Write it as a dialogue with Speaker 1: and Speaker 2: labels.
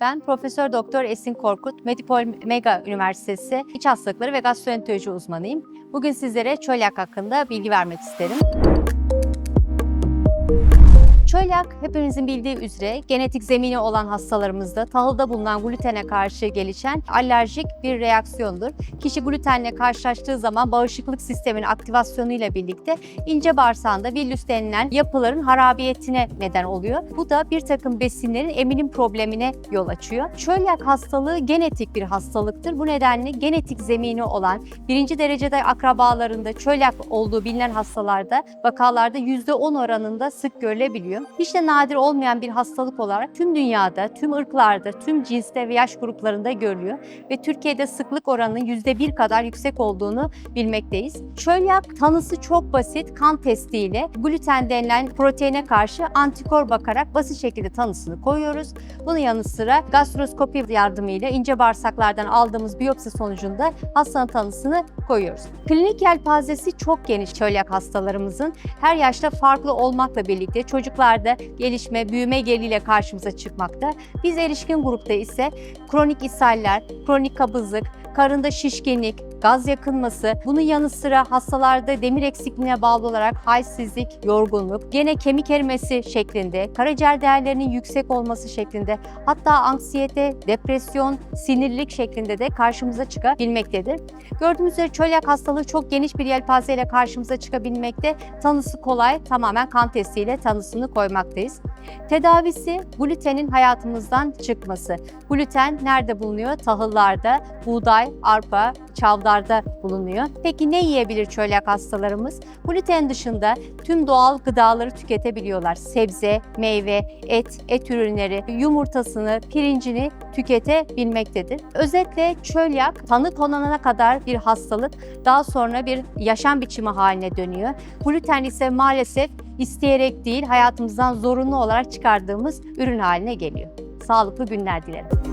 Speaker 1: Ben Profesör Doktor Esin Korkut, Medipol Mega Üniversitesi İç Hastalıkları ve Gastroenteroloji uzmanıyım. Bugün sizlere çölyak hakkında bilgi vermek isterim. Çölyak hepimizin bildiği üzere genetik zemini olan hastalarımızda tahılda bulunan glutene karşı gelişen alerjik bir reaksiyondur. Kişi glutenle karşılaştığı zaman bağışıklık sisteminin aktivasyonuyla birlikte ince bağırsağında villus denilen yapıların harabiyetine neden oluyor. Bu da bir takım besinlerin emilim problemine yol açıyor. Çölyak hastalığı genetik bir hastalıktır. Bu nedenle genetik zemini olan birinci derecede akrabalarında çölyak olduğu bilinen hastalarda vakalarda %10 oranında sık görülebiliyor. Hiç de nadir olmayan bir hastalık olarak tüm dünyada, tüm ırklarda, tüm cinste ve yaş gruplarında görülüyor ve Türkiye'de sıklık oranının %1 kadar yüksek olduğunu bilmekteyiz. Çölyak tanısı çok basit. Kan testiyle gluten denilen proteine karşı antikor bakarak basit şekilde tanısını koyuyoruz. Bunun yanı sıra gastroskopi yardımıyla ince bağırsaklardan aldığımız biyopsi sonucunda hastanın tanısını koyuyoruz. Klinik yelpazesi çok geniş çölyak hastalarımızın. Her yaşta farklı olmakla birlikte çocuklarda gelişme, büyüme geriyle karşımıza çıkmakta. Biz erişkin grupta ise kronik ishaller, kronik kabızlık, karında şişkinlik, gaz yakınması, bunun yanı sıra hastalarda demir eksikliğine bağlı olarak halsizlik, yorgunluk, gene kemik erimesi şeklinde, karaciğer değerlerinin yüksek olması şeklinde, hatta anksiyete, depresyon, sinirlilik şeklinde de karşımıza çıkabilmektedir. Gördüğümüz üzere çölyak hastalığı çok geniş bir yelpazeyle karşımıza çıkabilmekte. Tanısı kolay, tamamen kan testiyle tanısını koymaktayız. Tedavisi glutenin hayatımızdan çıkması. Gluten nerede bulunuyor? Tahıllarda, buğday, arpa, çavdarda bulunuyor. Peki ne yiyebilir çölyak hastalarımız? Gluten dışında tüm doğal gıdaları tüketebiliyorlar. Sebze, meyve, et, et ürünleri, yumurtasını, pirincini tüketebilmektedir. Özetle çölyak tanı konulana kadar bir hastalık, daha sonra bir yaşam biçimi haline dönüyor. Gluten ise maalesef isteyerek değil hayatımızdan zorunlu olarak çıkardığımız ürün haline geliyor. Sağlıklı günler dilerim.